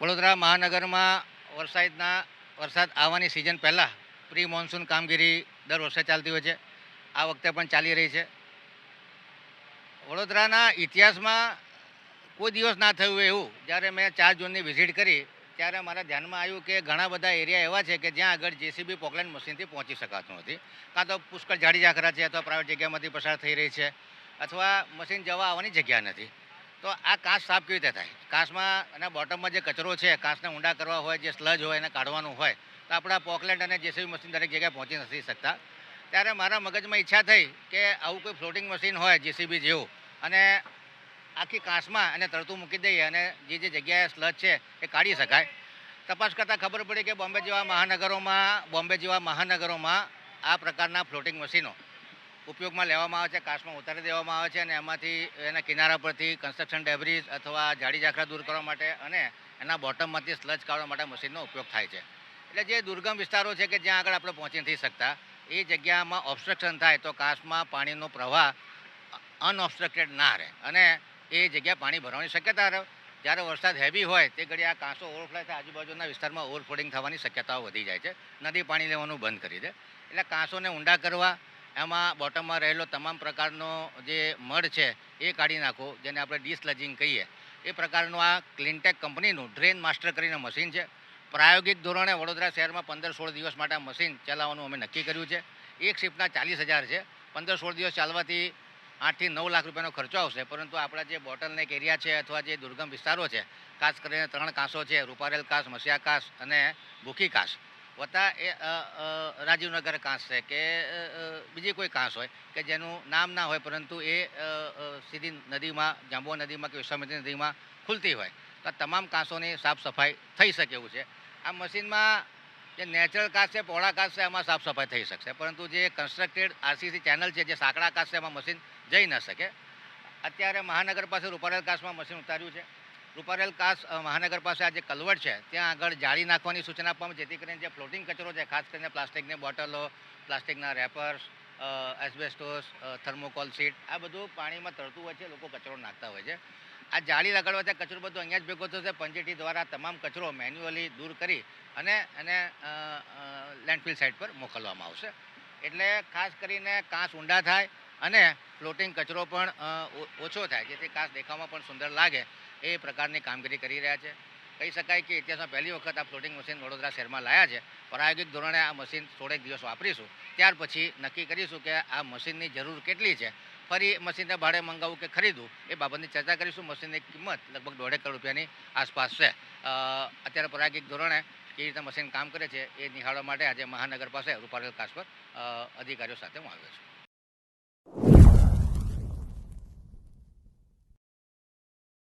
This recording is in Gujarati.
વડોદરા મહાનગરમાં વરસાદના, વરસાદ આવવાની સિઝન પહેલાં પ્રી મોન્સૂન કામગીરી દર વર્ષે ચાલતી હોય છે. આ વખતે પણ ચાલી રહી છે. વડોદરાના ઇતિહાસમાં કોઈ દિવસ ના થયું એવું. જ્યારે મેં ચાર જૂનની વિઝિટ કરી, ત્યારે મારા ધ્યાનમાં આવ્યું કે ઘણા બધા એરિયા એવા છે કે જ્યાં આગળ જેસીબી પોકલેન્ડ મશીનથી પહોંચી શકાતું નથી. કાં તો પુષ્કળ ઝાડી ઝાખરા છે અથવા પ્રાઇવેટ જગ્યામાંથી પસાર થઈ રહી છે. અથવા મશીન જવા આવવાની જગ્યા નથી. તો આ કાંસ સાફ કેવી રીતે થાય? કાંસમાં અને બોટમમાં જે કચરો છે કાંસને ઊંડા કરવા હોય, જે સ્લજ હોય, એને કાઢવાનું હોય, તો આપણા પોકલેન્ડ અને જેસીબી મશીન દરેક જગ્યાએ પહોંચી નથી શકતા. ત્યારે મારા મગજમાં ઈચ્છા થઈ કે આવું કોઈ ફ્લોટિંગ મશીન હોય, જેસીબી જેવું, અને આખી કાંસમાં અને તરતું મૂકી દઈએ અને જે જે જગ્યાએ સ્લજ છે, એ કાઢી શકાય. તપાસ કરતાં ખબર પડી કે બોમ્બે જેવા મહાનગરોમાં, બોમ્બે જેવા મહાનગરોમાં આ પ્રકારના ફ્લોટિંગ મશીનો ઉપયોગમાં લેવામાં આવે છે કાશમાં ઉતારી દેવામાં આવે છે અને એમાંથી એના કિનારા પરથી કન્સ્ટ્રક્શન ડેબ્રીઝ અથવા જાડી ઝાખરા દૂર કરવા માટે અને એના બોટમમાંથી સ્લજ કાઢવા માટે મશીનનો ઉપયોગ થાય છે. એટલે જે દુર્ગમ વિસ્તારો છે કે જ્યાં આગળ આપણે પહોંચી નથી શકતા, એ જગ્યામાં ઓબ્સ્ટ્રક્શન થાય તો કાશમાં પાણીનો પ્રવાહ અનઓબ્સ્ટ્રક્ટેડ ના રહે અને એ જગ્યા પાણી ભરવાની શક્યતા રહે. જ્યારે વરસાદ હેવી હોય, તે ઘડી આ કાંસો ઓવરફ્લો થાય, આજુબાજુના વિસ્તારમાં ઓવરફ્લોડિંગ થવાની શક્યતાઓ વધી જાય છે. નદી પાણી લેવાનું બંધ કરી દે. એટલે કાંસોને ઊંડા કરવા એમાં બોટમમાં રહેલો તમામ પ્રકારનો જે મડ છે, એ કાઢી નાખો, જેને આપણે ડિસલજિંગ કહીએ. એ પ્રકારનું આ ક્લિનટેક કંપનીનું ડ્રેન માસ્ટર કરીને મશીન છે. પ્રાયોગિક ધોરણે વડોદરા શહેરમાં પંદર સોળ દિવસ માટે મશીન ચલાવવાનું અમે નક્કી કર્યું છે. એક શિફ્ટના ચાલીસ હજાર છે. પંદર સોળ દિવસ ચાલવાથી આઠથી નવ લાખ રૂપિયાનો ખર્ચો આવશે, પરંતુ આપણા જે બોટલનેક એરિયા છે અથવા જે દુર્ગમ વિસ્તારો છે, ખાસ કરીને ત્રણ કાંસો છે, રૂપારેલ કાંસ મસિયા કાંસ અને ભૂખી કાંસ વત્તા એ રાજીવનગર કાંસ છે કે બીજી કોઈ કાંસ હોય કે જેનું નામ ના હોય પરંતુ એ સીધી નદીમાં જાંબુઆ નદીમાં કે વિશ્વામિત્રી નદીમાં ખુલતી હોય. તો તમામ કાંસોની સાફ સફાઈ થઈ શકે એવું છે. આ મશીનમાં જે નેચરલ કાંસ છે, પહોળા કાંસ છે એમાં સાફ સફાઈ થઈ શકશે. પરંતુ જે કન્સ્ટ્રક્ટેડ આરસીસી ચેનલ છે, જે સાંકડા કાંસ છે, એમાં મશીન જઈ ન શકે. અત્યારે મહાનગર પાસે રૂપારેલ કાંસમાં મશીન ઉતાર્યું છે. રૂપારેલ કાસ મહાનગર પાસે આ જે કલવટ છે. ત્યાં આગળ જાળી નાખવાની સૂચના આપવામાં જેથી કરીને જે ફ્લોટિંગ કચરો છે, ખાસ કરીને પ્લાસ્ટિકની બોટલો, પ્લાસ્ટિકના રેપર્સ એસ્બેસ્ટોસ થર્મોકોલ સીટ, આ બધું પાણીમાં તરતું હોય છે, લોકો કચરો નાખતા હોય છે. આ જાળી લગાડવાથી કચરો બધો અહીંયા જ ભેગો થશે પંચેટી દ્વારા તમામ કચરો મેન્યુઅલી દૂર કરી અને એને લેન્ડફિલ સાઇટ પર મોકલવામાં આવશે. એટલે ખાસ કરીને કાંસ ઊંડા થાય અને ફ્લોટિંગ કચરો પણ ઓછો થાય જેથી કાચ દેખાવમાં પણ સુંદર લાગે એ પ્રકારની કામગીરી કરી રહ્યા છે. કહી શકાય કે ઇતિહાસમાં પહેલી વખત આ ફ્લોટિંગ મશીન વડોદરા શહેરમાં લાયા છે. પ્રાયોગિક ધોરણે આ મશીન થોડેક દિવસ વાપરીશું. ત્યાર પછી નક્કી કરીશું કે આ મશીનની જરૂર કેટલી છે. ફરી મશીનને ભાડે મંગાવવું કે ખરીદવું એ બાબતની ચર્ચા કરીશું. મશીનની કિંમત લગભગ દોઢેક કરોડ રૂપિયાની આસપાસ છે. અત્યારે પ્રાયોગિક ધોરણે કેવી રીતે મશીન કામ કરે છે એ નિહાળવા માટે આજે મહાનગર પાસે રૂપારેલ કાસ પર અધિકારીઓ સાથે હું આવ્યો છું.